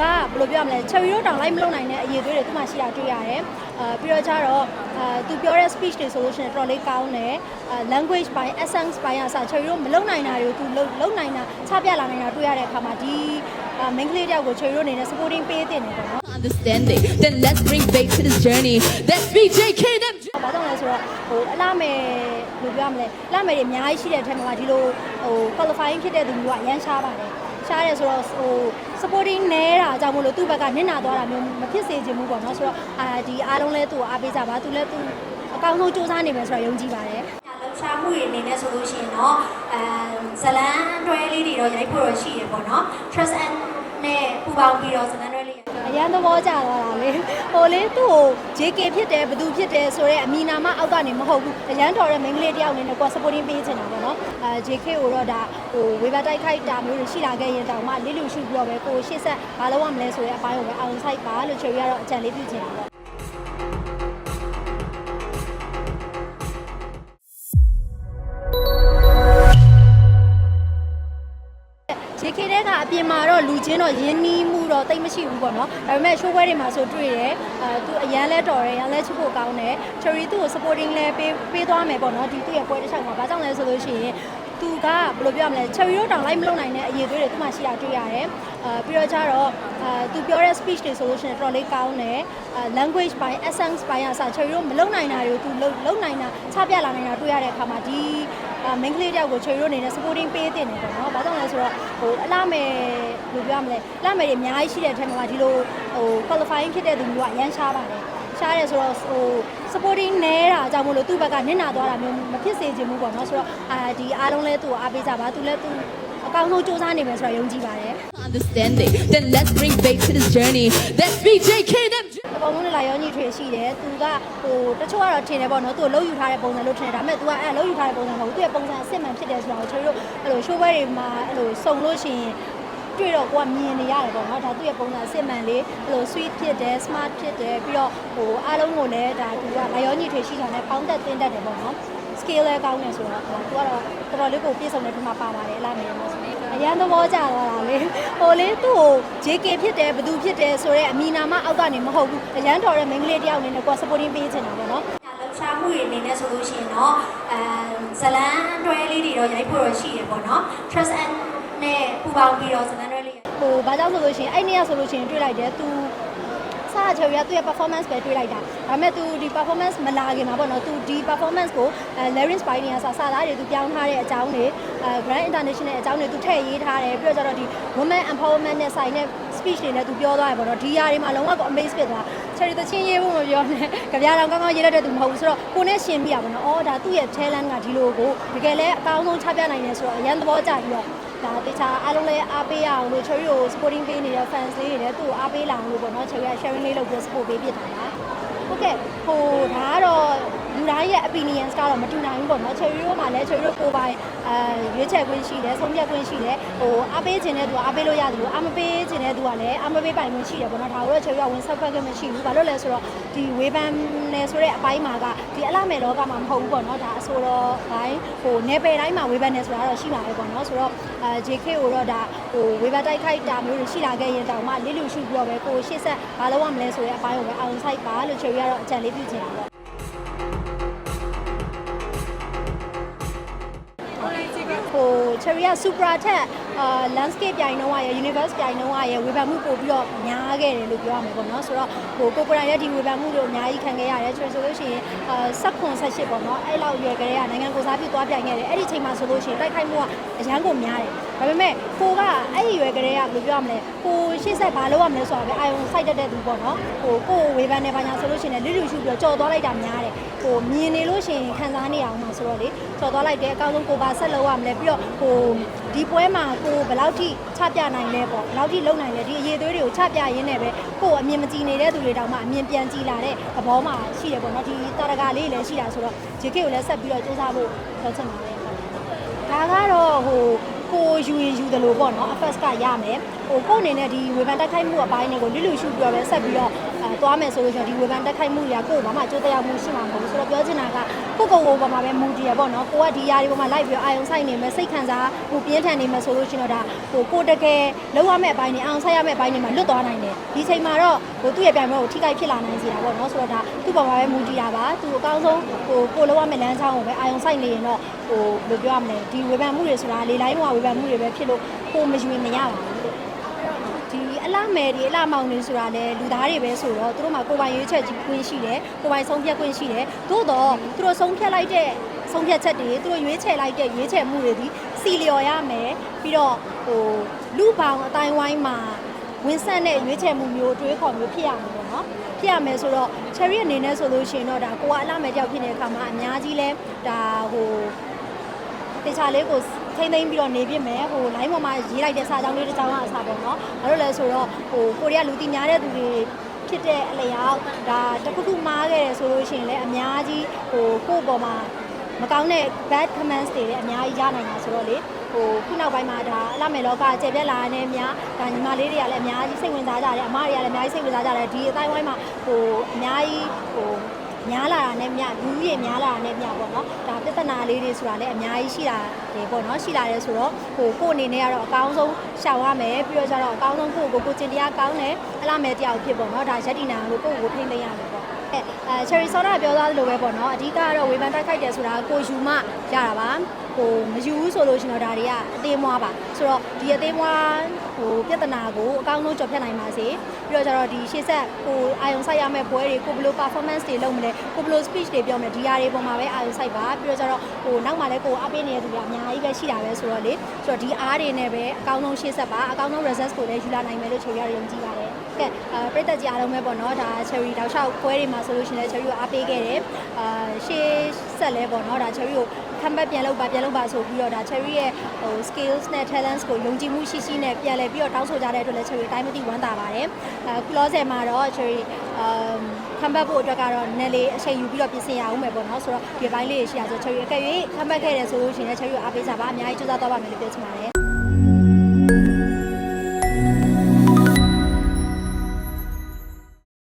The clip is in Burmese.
ကဘယ်လိုပြောရမလဲ cherry တို့တောင်လိုက်မလုံနိုင်တဲ့အရေးသွေးတွေသူ့မှာရှိတာတွေ့ရတယ်အာပြီးတော့ကျတော့အာသူပြောတဲ့ speech တွေဆိုလို့ရှိရင်တော်တော်လေးကောင်းတယ်အာ language ပိုင်း essence ပိုင်းအစား cherry တို့မလုံနိုင်တာတွေကိုသူလုံလုံနိုင်တာချပြလာနိုင်တာတွေ့ရတဲ့အခါမှာဒီအာ main ကလေးတယောက်ကို cherry တို့အနေနဲ့ supporting ပေးတင်တယ်ပေါ့နော် understanding. Then let's bring faith to this journey. That's BJK them. ဘာကြောင့်လဲဆိုတော့ဟိုအလားမယ်ဘယ်လိုပြောရမလဲအလားမယ်တွေအများကြီးရှိတဲ့အထက်မှာဒီလိုဟို qualifying ဖြစ်တဲ့သူမျိုးကအရန်ရှားပါတယ် ရှားတယ်ဆိုတော့ဟို supporting နဲတာအကြောင်းမလို့သူ့ဘက်ကနစ်နာသွားတာမျိုးမဖြစ်စေချင်ဘူးပေါ့နော်ဆိုတော့အာဒီအားလုံးလဲသူ့ကိုအားပေးကြပါသူလည်းသူအကောင်းဆုံးစူးစမ်းနေမယ်ဆိုတော့ယုံကြည်ပါတယ်လှူရှားမှုတွေအနေနဲ့ဆိုလို့ရှိရင်တော့အဲဇလန်တွဲလေးတွေတော့ရိုက်ဖို့တော့ရှိရပေါ့နော် trust and နဲ့ပူပေါင်းပြီးတော့ဇလန်တွဲလေးအ ရန်သဘောကျသွားတာလေဟိုလေသူ့ကို JK ဖြစ်တယ်ဘသူဖြစ်တယ်ဆိုတော့အမီနာမအောက်ကနေမဟုတ်ဘူးအရန်တော်တဲ့မိန်းကလေးတယောက်အနေနဲ့ကို supporting ပေးချင်တာပေါ့နော်အဲ JK ကိုတော့ဒါဟိုဝေဘာတိုက်ခိုက်တာမျိုးတွေရှိလာခဲ့ရင်တောင်မှလစ်လူရှုပြီးတော့ပဲကိုရှေ့ဆက်ဘာလုပ်ရမလဲဆိုတဲ့အပိုင်းကိုပဲအောင်ဆိုင်ပါလို့ချေရီကတော့အကြံလေးပြုချင်တာပေါ့ ပြင်မှာတော့လူချင်းတော့ရင်းနှီးမှုတော့တိတ်မရှိဘူးပေါ့နော်ဒါပေမဲ့ရှိုးပွဲတွေမှာဆိုတွေ့တယ်အဲသူအရန်လဲတော်တယ်ရန်လဲချစ်ဖို့ကောင်းတယ် Cherry သူ့ကို supporting လဲပေးပေးသွားမယ်ပေါ့နော်ဒီသူ့ရဲ့ပွဲတစ်ချောင်းမှာဘာကြောင့်လဲဆိုလို့ရှိရင်သူကဘယ်လိုပြောရမလဲ Cherry တို့တောင်လိုက်မလုံနိုင်တဲ့အရေးသွေးတွေသူ့မှာရှိတာတွေ့ရတယ် အဲပြီးတော့ကျတော့အဲသူပြောတဲ့ speech တွေဆိုလို့ရှိရင်တော်တော်လေးကောင်းတယ်အဲ language ပိုင်း essence ပိုင်းအစား Cherry တို့မလုံနိုင်တာတွေကိုသူလုံလုံနိုင်တာချပြလာနိုင်တာတွေ့ရတဲ့အခါမှာဒီအာ main ကလေးတယောက်ကို cherry တို့အနေနဲ့ supporting ပေးတင်တယ်ပေါ့နော်။ဘာကြောင့်လဲဆိုတော့ဟိုအလားမယ်ဘယ်လိုပြောရမလဲ။အလားမယ်တွေအများကြီးရှိတဲ့အထက်မှာဒီလိုဟို qualifying ဖြစ်တဲ့သူမျိုးကအရန်ရှားပါတယ်။ရှားတယ်ဆိုတော့ဟို supporting နဲတာအကြောင်းမလို့သူ့ဘက်ကနစ်နာသွားတာမျိုးမဖြစ်စေချင်ဘူးပေါ့နော်။ဆိုတော့အာဒီအားလုံးလဲသူ့ကိုအားပေးကြပါ။သူလည်းသူအ ကောင်းဆုံးစူးစမ်းနေမယ်ဆိုတော့ယုံကြည်ပါတယ်။ Understanding. Then let's bring faith to this journey. That's BJK them. အကောင်လုံးနဲ့လာရောညီထွေရှိတယ်သူကဟိုတချို့ကတော့ထင်တယ်ပေါ့နော်သူလှုပ်ယူထားတဲ့ပုံစံလို့ထင်တယ်ဒါပေမဲ့ तू ကအဲ့လှုပ်ယူထားတဲ့ပုံစံမဟုတ်ဘူးသူရဲ့ပုံစံအစစ်မှန်ဖြစ်တယ်ဆိုတော့ကျွန်တော်တို့အဲ့လို show ပွဲတွေမှာအဲ့လိုစုံလို့ရှိရင်တွေ့တော့ကိုကမြင်နေရတယ်ပေါ့နော်ဒါသူ့ရဲ့ပုံစံအစစ်မှန်လေးအဲ့လို sweet ဖြစ်တယ် smart ဖြစ်တယ်ပြီးတော့ဟိုအားလုံးကိုလည်းဒါသူကလာရောညီထွေရှိတာနဲ့ပေါင်းသက်တင်တတ်တယ်ပေါ့နော် scale လည်းကောင်းနေဆိုတော့သူကတော့တော်တော်လေးကိုပြည့်စုံတဲ့ဒီမှာပါပါတယ်အလားမယ်လို့ဆို အရန်သဘောကျသွားတာလေဟိုလေသူ့ကို JK ဖြစ်တယ်ဘသူဖြစ်တယ်ဆိုတော့အမီနာမအောက်ကနေမဟုတ်ဘူးအရန်တော်တဲ့မိန်းကလေးတယောက်အနေနဲ့ကို supporting ပေးချင်တာပေါ့နော်လှူရှားမှုတွေအနေနဲ့ဆိုလို့ရှိရင်တော့အဲဇလန်တွဲလေးတွေတော့ရိုက်ဖို့တော့ရှိရပေါ့နော် trust and နဲ့ပူပေါင်းပြီးတော့ဇလန်တွဲလေးဟိုဘာကြောင့်ဆိုလို့ရှိရင်အဲ့နေ့ကဆိုလို့ရှိရင်တွေ့လိုက်တယ်သူ စားချေရသူ့ရဲ့ performance ပဲတွေ့လိုက်တာဒါပေမဲ့ तू ဒီ performance မလာခင်မှာပေါ့နော် तू ဒီ performance ကိုအဲ larynx ပိုင်းနေရစားစားသားတွေ तू ပြောင်းထားတဲ့အကြောင်းတွေအဲ grand international အကြောင်းတွေ तू ထည့်ရေးထားတယ်ပြီးတော့ကျတော့ဒီ women empowerment နဲ့ဆိုင်တဲ့ speech တွေနဲ့ तू ပြောသွားတယ်ပေါ့နော်ဒီຢာတွေမှာလုံးဝကို amaze ဖြစ်သွား cherry တချင်းရေးဖို့မပြောနဲ့ကြပြားတော်ကောင်းကောင်းရေးတတ်တဲ့သူမဟုတ်ဘူးဆိုတော့ကိုနဲ့ရှင်ပြရပါတော့အော်ဒါသူ့ရဲ့ talent ကဒီလိုကိုတကယ်လဲအကောင်းဆုံးချပြနိုင်တယ်ဆိုတော့အရန်သဘောကျပြီးတော့ ဒါတခြားအားလုံးလည်းအားပေးရအောင်လို့ cherry ကို supporting ပေးနေတဲ့ fans လေးတွေလည်းသူ့ကိုအားပေးလာအောင်လို့ပေါ့နော် cherry က sharing လေးလုပ်ပြီး support ပေးပြတာပါဟုတ်ကဲ့ဟိုဒါကတော့ လူတိုင်းရဲ့ opinions ကတော့မတူနိုင်ဘူးပေါ့နော် cherry တို့မှလည်း cherry တို့ကိုယ်ပိုင်အဲရွေးချယ်ခွင့်ရှိတယ်ဆုံးဖြတ်ခွင့်ရှိတယ်ဟိုအားပေးခြင်းတဲ့သူကအားပေးလို့ရတယ်လို့အားမပေးခြင်းတဲ့သူကလည်းအားမပေးပိုင်ခွင့်ရှိတယ်ပေါ့နော်ဒါကိုတော့ cherry ကဝင်ဆက်ဖက်ခွင့်မရှိဘူးဘာလို့လဲဆိုတော့ဒီဝေဖန်နယ်ဆိုတဲ့အပိုင်းမှာကဒီအလားမယ်လောကမှာမဟုတ်ဘူးပေါ့နော်ဒါအဆိုတော့ဘိုင်းဟိုနယ်ပယ်တိုင်းမှာဝေဖန်နယ်ဆိုတာတော့ရှိပါပဲပေါ့နော်ဆိုတော့အဲ JK ကိုတော့ဒါဟိုဝေဖန်တိုက်ခိုက်တာမျိုးတွေရှိလာခဲ့ရင်တောင်မှလစ်လူရှုပြီးတော့ပဲကိုရှေ့ဆက်ဘာလုပ်ရမလဲဆိုတဲ့အပိုင်းကိုပဲအောင်ဆိုင်ပါလို့ cherry ကတော့အကြံလေးပြုချင်တာပေါ့ cherry က supra ထက် အာ landscape ပြိုင်တော့ရ universe ပြိုင်တော့ရဝေဖန်မှုပို့ပြီးတော့များခဲ့တယ်လို့ပြောရမှာပေါ့နော်ဆိုတော့ဟိုကိုကိုရိုင်ရဲ့ဒီဝေဖန်မှုတွေအများကြီးခံခဲ့ရတယ် cherry ဆိုလို့ရှိရင်အာဆက်ခွန်ဆက်ရှစ်ပေါ့နော်အဲ့လောက်ရွယ်ကလေးကနိုင်ငံကိုစားပြုသွားပြိုင်ခဲ့တယ်အဲ့ဒီချိန်မှာဆိုလို့ရှိရင်တိုက်ခိုက်မှုကအရန်ကိုများတယ်ဒါပေမဲ့ကိုကအဲ့ဒီရွယ်ကလေးကဘယ်လိုပြောရမလဲကိုရှေ့ဆက်ဘာလုပ်ရမလဲဆိုတာပဲအာယုံစိုက်တတ်တဲ့သူပေါ့နော်ဟိုကိုဝေဖန်နေပါညာဆိုလို့ရှိရင်လည်းလစ်လူရှုပြီးတော့ကြော်သွားလိုက်တာများတယ်ဟိုမြင်နေလို့ရှိရင်ခံစားနေအောင်မှာဆိုတော့လေကြော်သွားလိုက်တယ်အကောင်းဆုံးကိုပါဆက်လုပ်ရမလဲပြီးတော့ဟို ဒီပွဲမှာကိုဘယ်လောက်ထိချပြနိုင်လဲပေါ့ဘယ်လောက်ထိလုံနိုင်လဲဒီအရေးသွေးတွေကိုချပြရင်းနဲ့ပဲကိုအမြင်မကြည့်နေတဲ့သူတွေတောင်မှအမြင်ပြန်ကြည့်လာတဲ့သဘောမှာရှိတယ်ပေါ့နော်ဒီတာရကလေးလည်းရှိတာဆိုတော့ JK ကိုလည်းဆက်ပြီးတော့စူးစမ်းဖို့ပြောချင်ပါတယ်ဒါကတော့ဟိုကိုယူရင်ယူတယ်လို့ပေါ့နော် first ကရမယ်ဟိုကိုအနေနဲ့ဒီဝေဖန်တက်ခိုက်မှုအပိုင်းတွေကိုလွတ်လွတ်ရှုပြောပဲဆက်ပြီးတော့အဲသွားမယ်ဆိုလို့ရှိရင်ဒီဝေဖန်တက်ခိုက်မှုတွေကကိုယ်ဘာမှအကျိုးတရားမှုရှိမှာမဟုတ်ဘူးဆိုတော့ပြောချင်တာကကိုယ့်ကိုယ်ကိုယ်ပေါ်မှာပဲမူတည်ရပေါ့နော်ကိုကဒီຢာတွေပေါ်မှာလိုက်ပြီးတော့အာယုံဆိုင်နေမယ်စိတ်ခံစားဟိုပြင်းထန်နေမယ်ဆိုလို့ရှိရင်တော့ဒါဟိုကိုတကယ်လောက်ရမယ့်အပိုင်းတွေအာယုံဆိုင်ရမယ့်အပိုင်းတွေမှာလွတ်သွားနိုင်တယ်ဒီချိန်မှာတော့ဟိုသူ့ရဲ့ပြိုင်ပွဲကိုထိခိုက်ဖြစ်လာနိုင်စေတာပေါ့နော်ဆိုတော့ဒါသူ့ပေါ်မှာပဲမူတည်တာပါသူအကောင်းဆုံးဟိုကိုလောက်ရမယ့်လမ်းကြောင်းကိုပဲအာယုံဆိုင်နေရင်တော့ဟိုဘယ်လိုပြောရမလဲဒီဝေဖန်မှုတွေဆိုတာလေလိုင်းဘဝဝေဖန်မှုတွေပဲဖြစ်လို့ကိုမယူရင်မရပါဘူးလို့ဒီအလား မယ်ဒီအလားမောင်တွေဆိုတာလေလူသားတွေပဲဆိုတော့သူတို့မှာကိုယ်ပိုင်ရွေးချက်ကြီးခွင့်ရှိတယ်ကိုယ်ပိုင်ဆုံးဖြတ်ခွင့်ရှိတယ်သို့တော့သူတို့ဆုံးဖြတ်လိုက်တဲ့ဆုံးဖြတ်ချက်တွေသူတို့ရွေးချယ်လိုက်တဲ့ရွေးချယ်မှုတွေဒီစီလျော်ရမယ်ပြီးတော့ဟိုလူပေါင်းအတိုင်းဝိုင်းမှာဝင်ဆက်တဲ့ရွေးချယ်မှုမျိုးတွေးခေါ်မျိုးဖြစ်ရမှာပေါ့နော်ဖြစ်ရမယ်ဆိုတော့ cherry အနေနဲ့ဆိုလို့ရှိရင်တော့ဒါကိုကအလားမယ်တယောက်ဖြစ်နေတဲ့အခါမှာအများကြီးလဲဒါဟိုတေချာလေးကို ထိမ့်သိမ့်ပြီးတော့နေပြမယ်ဟို line ပေါ်မှာရေးလိုက်တဲ့စာကြောင်းလေးတစ်ကြောင်းကအစားပေါ့နော်ဘာလို့လဲဆိုတော့ဟိုကိုရီးယားလူသိများတဲ့သူတွေဖြစ်တဲ့အလျောက်ဒါတစ်ခုခုမှားခဲ့တယ်ဆိုလို့ရှိရင်လည်းအများကြီးဟိုကိုယ့်ပေါ်မှာမကောင်းတဲ့ bad comments တွေလည်းအများကြီးရနိုင်တာဆိုတော့လေဟိုခုနောက်ပိုင်းမှာဒါအလမယ်လောကကျေပြက်လာတဲ့များဒါညီမလေးတွေကလည်းအများကြီးစိတ်ဝင်စားကြတယ်အမတွေကလည်းအများကြီးစိတ်ဝင်စားကြတယ်ဒီအတိုင်းဝိုင်းမှာဟိုအများကြီးဟို များလာတာနဲ့မြလူကြီးတွေများလာတာနဲ့မြပေါ့နော်ဒါပြဿနာလေးတွေဆိုတာလည်းအများကြီးရှိတာတယ်ပေါ့နော်ရှိလာတယ်ဆိုတော့ဟိုကို့အနေနဲ့ကတော့အကောင်းဆုံးရှောင်ရမယ်ပြီးတော့ကျတော့အကောင်းဆုံးကိုယ့်ကိုယ်ကိုကျင်တရားကောင်းတယ်အလားမဲ့တရားဖြစ်ပေါ့နော်ဒါရက်တီနာကိုကိုယ့်ကိုယ်ကိုထိမ့်သိမ်းရမယ်ပေါ့ အဲအဲ cherry soda ပြောသားသလိုပဲပေါ့နော်အဓိကကတော့ဝေဖန်တိုက်ခိုက်တယ်ဆိုတာကိုယူမှရတာပါဟိုမယူဘူးဆိုလို့ရှိရင်တော့ဒါတွေကအသေးမွားပါဆိုတော့ဒီအသေးမွားဟိုပြဿနာကိုအကောင်းဆုံးကျော်ဖြတ်နိုင်ပါစေပြီးတော့ကျတော့ဒီရှေ့ဆက်ဟိုအာယုံဆိုင်ရမယ့်ပွဲတွေကိုဘယ်လို performance တွေလုပ်မလဲကိုဘယ်လို speech တွေပြောမလဲဒီဟာတွေပုံမှာပဲအာယုံဆိုင်ပါပြီးတော့ကျတော့ဟိုနောက်မှလည်းကိုအားပေးနေတဲ့သူတွေအများကြီးပဲရှိတာပဲဆိုတော့လေဆိုတော့ဒီအားတွေနဲ့ပဲအကောင်းဆုံးရှေ့ဆက်ပါအကောင်းဆုံး results ကိုလည်းယူလာနိုင်မယ်လို့ချိုရရယုံကြည်ပါတယ် ကဲအာပြည်သက်ကြီးအားလုံးပဲပေါ့နော်ဒါ cherry တောက်လျှောက်ပွဲတွေမှာဆိုလို့ရှိရင်လည်း cherry ကိုအားပေးခဲ့တယ်အာရှေ့ဆက်လဲပေါ့နော်ဒါ cherry ကို comeback ပြန်လုပ်ပါပြန်လုပ်ပါဆိုပြီးတော့ဒါ cherry ရဲ့ဟို skills နဲ့ talents ကိုယုံကြည်မှုရှိရှိနဲ့ပြန်လဲပြီးတော့တောင်းဆိုကြတဲ့အတွက်လည်း cherry အတိုင်းမသိဝမ်းသာပါတယ်အခုလောဆယ်မှာတော့ cherry အမ် comeback ဖို့အတွက်ကတော့နည်းလေးအချိန်ယူပြီးတော့ပြင်ဆင်ရအောင်မယ်ပေါ့နော်ဆိုတော့ဒီဘိုင်းလေးတွေရှိရဆို cherry အကယ်၍ comeback ခဲ့တယ်ဆိုလို့ရှိရင်လည်း cherry ကိုအားပေးကြပါအများကြီးကြိုးစားတော့ပါမယ်လို့ပြောချင်ပါတယ်